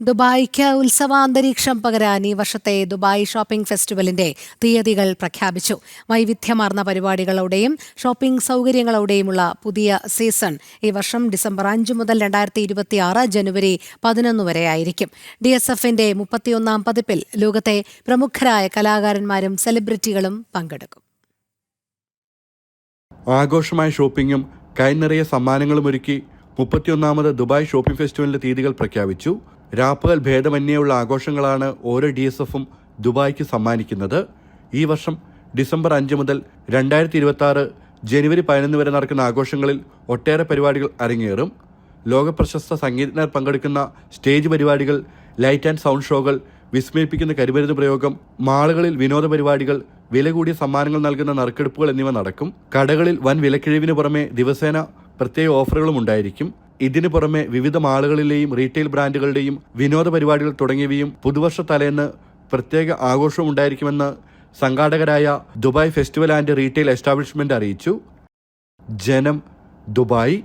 ദുബായ്ക്ക് ഉത്സവാന്തരീക്ഷം പകരാൻ ഈ വർഷത്തെ ദുബായ് ഷോപ്പിംഗ് ഫെസ്റ്റിവലിന്റെ തീയതികൾ പ്രഖ്യാപിച്ചു. വൈവിധ്യമാർന്ന പരിപാടികളോടെയും ഷോപ്പിംഗ് സൗകര്യങ്ങളോടെയുമുള്ള പുതിയ സീസൺ ഈ വർഷം ഡിസംബർ അഞ്ച് മുതൽ രണ്ടായിരത്തി ഇരുപത്തിയാറ് ജനുവരി പതിനൊന്ന് വരെ ആയിരിക്കും. ഡി എസ് എഫിന്റെ മുപ്പത്തിയൊന്നാം പതിപ്പിൽ ലോകത്തെ പ്രമുഖരായ കലാകാരന്മാരും സെലിബ്രിറ്റികളും പങ്കെടുക്കും. ആഘോഷമായ ഷോപ്പിംഗും കൈനിറയ സമ്മാനങ്ങളും ഒരുക്കി മുപ്പത്തിയൊന്നാമത് ദുബായ് ഷോപ്പിംഗ് ഫെസ്റ്റിവലിന്റെ തീയതികൾ പ്രഖ്യാപിച്ചു. രാപ്പകൽ ഭേദമന്യേയുള്ള ആഘോഷങ്ങളാണ് ഓരോ ഡി എസ് എഫും ദുബായ്ക്ക് സമ്മാനിക്കുന്നത്. ഈ വർഷം ഡിസംബർ അഞ്ച് മുതൽ രണ്ടായിരത്തി ഇരുപത്തി ജനുവരി പതിനൊന്ന് വരെ നടക്കുന്ന ആഘോഷങ്ങളിൽ ഒട്ടേറെ പരിപാടികൾ അരങ്ങേറും. ലോകപ്രശസ്ത സംഗീതജ്ഞർ പങ്കെടുക്കുന്ന സ്റ്റേജ് പരിപാടികൾ ലൈറ്റ് ആൻഡ് സൗണ്ട് ഷോകൾ വിസ്മയിപ്പിക്കുന്ന കരുമരുന്ന് പ്രയോഗം മാളുകളിൽ വിനോദ പരിപാടികൾ വില കൂടിയ സമ്മാനങ്ങൾ നൽകുന്ന നറുക്കെടുപ്പുകൾ എന്നിവ നടക്കും. കടകളിൽ വൻ വിലക്കിഴിവിന് പുറമെ ദിവസേന പ്രത്യേക ഓഫറുകളും ഉണ്ടായിരിക്കും. ഇതിനു പുറമെ വിവിധ മാളുകളിലെയും റീറ്റെയിൽ ബ്രാൻഡുകളുടെയും വിനോദ പരിപാടികൾ തുടങ്ങിയവയും പുതുവർഷ തലേന്ന് പ്രത്യേക ആഘോഷവും ഉണ്ടായിരിക്കുമെന്ന് സംഘാടകരായ Dubai festival and retail establishment അറിയിച്ചു. ജനം ദുബായ്